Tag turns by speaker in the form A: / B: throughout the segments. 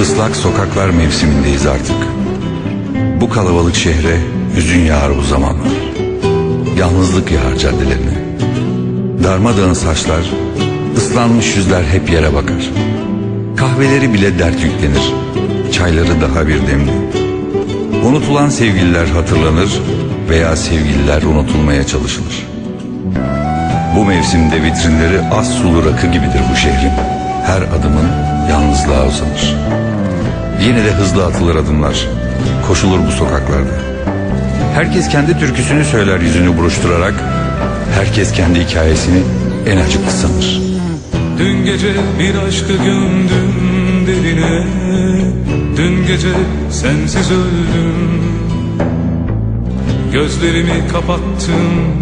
A: Islak sokaklar mevsimindeyiz artık. Bu kalabalık şehre hüzün yağar bu zamanlar. Yalnızlık yağar caddelerine. Darmadağın saçlar, ıslanmış yüzler hep yere bakar. Kahveleri bile dert yüklenir. Çayları daha bir demli. Unutulan sevgililer hatırlanır veya sevgililer unutulmaya çalışılır. Bu mevsimde vitrinleri az sulu rakı gibidir bu şehrin. Her adımın yalnızlığa uzanır. Yine de hızlı atılır adımlar. Koşulur bu sokaklarda. Herkes kendi türküsünü söyler yüzünü buruşturarak. Herkes kendi hikayesini en acıklı sanır.
B: Dün gece bir aşkı gömdüm derine Dün gece sensiz öldüm Gözlerimi kapattım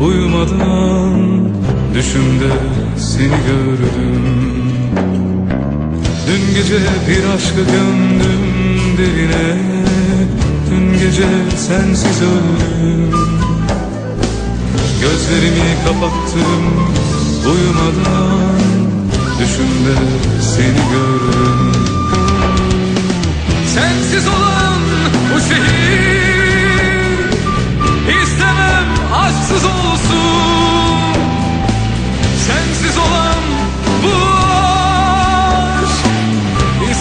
B: uyumadan Düşümde seni gördüm Dün gece bir aşkı gömdüm derine Dün gece sensiz öldüm. Gözlerimi kapattım uyumadan. Düşümde seni gördüm. Sensiz olan bu şehir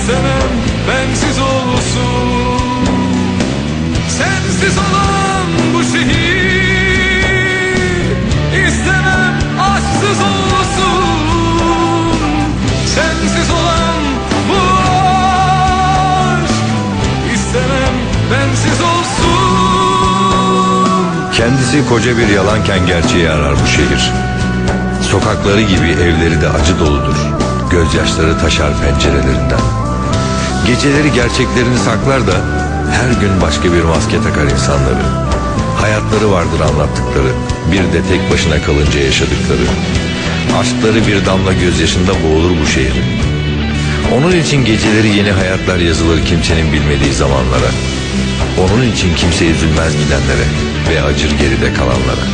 B: istemem bensiz olsun Sensiz olan bu şehir istemem aşksız olsun Sensiz olan bu aşk istemem bensiz olsun
A: Kendisi koca bir yalanken gerçeği arar bu şehir. Sokakları gibi evleri de acı doludur. Gözyaşları taşar pencerelerinden. Geceleri gerçeklerini saklar da her gün başka bir maske takar insanları. Hayatları vardır anlattıkları. Bir de tek başına kalınca yaşadıkları. Aşkları bir damla gözyaşında boğulur bu şehrin. Onun için geceleri yeni hayatlar yazılır kimsenin bilmediği zamanlara. Onun için kimse üzülmez gidenlere ve acır geride kalanlara.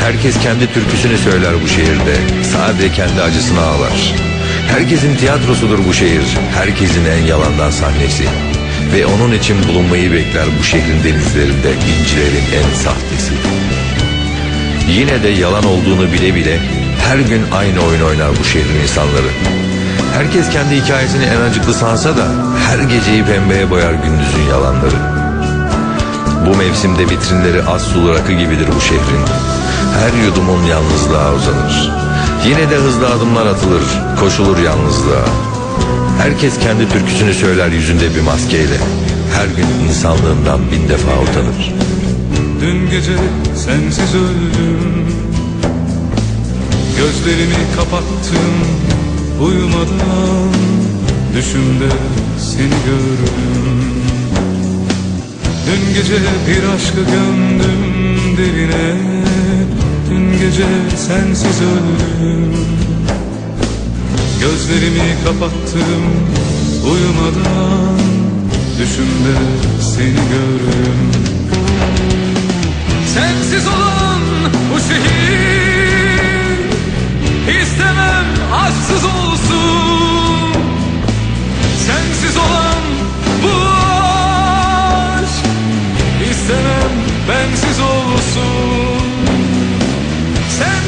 A: Herkes kendi türküsünü söyler bu şehirde. Sadece kendi acısını ağlar. Herkesin tiyatrosudur bu şehir. Herkesin en yalandan sahnesi. Ve onun için bulunmayı bekler bu şehrin denizlerinde incilerin en sahtesi. Yine de yalan olduğunu bile bile her gün aynı oyun oynar bu şehrin insanları. Herkes kendi hikayesini en acıklı sansa da her geceyi pembeye boyar gündüzün yalanları. Bu mevsimde vitrinleri az sulu rakı gibidir bu şehrin. Her yudumun yalnızlığa uzanır. Yine de hızlı adımlar atılır, koşulur yalnızlığa. Herkes kendi türküsünü söyler yüzünde bir maskeyle. Her gün insanlığından bin defa utanır.
B: Dün gece sensiz öldüm Gözlerimi kapattım uyumadan Düşümde seni gördüm Dün gece bir aşkı gömdüm derine gece sensiz öldüm Gözlerimi kapattım uyumadan Düşümde seni gördüm Sensiz olan bu şehir istemem aşksız olsun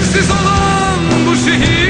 B: Sensiz olan bu şehir